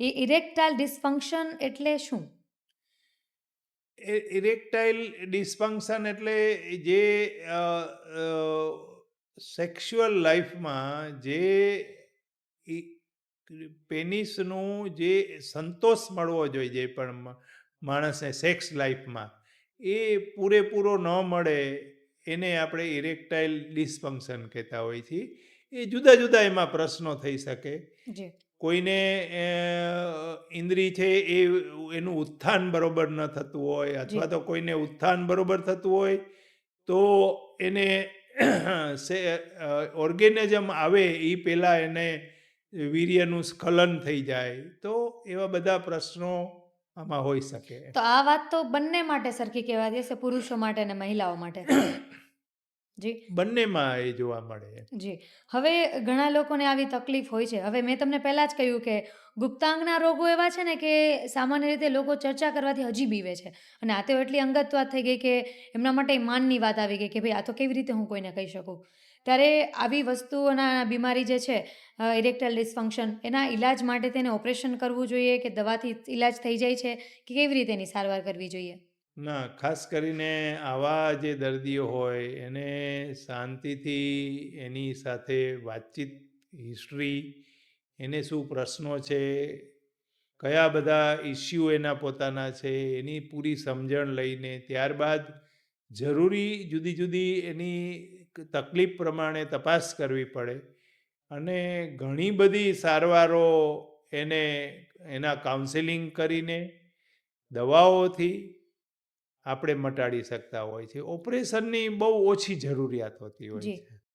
એ erectile dysfunction એટલે શું? Erectile dysfunction એટલે જે સેક્સ્યુઅલ લાઈફમાં જે પેનિસનું જે સંતોષ મળવો જોઈએ જે પણ માણસને સેક્સ લાઈફમાં એ પૂરેપૂરો ન મળે એને આપણે ઇરેક્ટાઇલ ડિસફંક્શન કહેતા હોઈએ છીએ એ જુદા જુદા એમાં પ્રશ્નો થઈ શકે. કોઈને ઇન્દ્રી છે એ એનું ઉત્થાન બરોબર ન થતું હોય અથવા તો કોઈને ઉત્થાન બરોબર થતું હોય તો એને ઓર્ગેનિઝમ આવે એ પહેલાં એને વીર્યનું સ્ખલન થઈ જાય. તો એવા બધા પ્રશ્નો આમાં હોઈ શકે. તો આ વાત તો બંને માટે સરખી કહેવાતી હશે પુરુષો માટે અને મહિલાઓ માટે. જી. બંનેમાં એ જોવા મળે જી. હવે ઘણા લોકોને આવી તકલીફ હોય છે. હવે મેં તમને પહેલાં જ કહ્યું કે ગુપ્તાંગના રોગો એવા છે ને કે સામાન્ય રીતે લોકો ચર્ચા કરવાથી હજી બીવે છે. અને આ તો એટલી અંગત વાત થઈ ગઈ કે એમના માટે માનની વાત આવી ગઈ કે ભાઈ આ તો કેવી રીતે હું કોઈને કહી શકું? ત્યારે આવી વસ્તુઓના બીમારી જે છે ઇરેક્ટલ ડિસફંક્શન એના ઈલાજ માટે તેને ઓપરેશન કરવું જોઈએ કે દવાથી ઈલાજ થઈ જાય છે કે કેવી રીતે એની સારવાર કરવી જોઈએ? ના, ખાસ કરીને આવા જે દર્દીઓ હોય, એને શાંતિથી એની સાથે વાતચીત હિસ્ટ્રી એને શું પ્રશ્નો છે, કયા બધા ઇસ્યુ એના પોતાના છે, એની પૂરી સમજણ લઈને ત્યારબાદ જરૂરી જુદી જુદી એની તકલીફ પ્રમાણે તપાસ કરવી પડે. અને ઘણી બધી સારવારો એને, એના કાઉન્સેલિંગ કરીને, દવાઓથી આપણે મટાડી શકતા હોય છે. ઓપરેશનની બહુ ઓછી જરૂરિયાત હોતી હોય છે.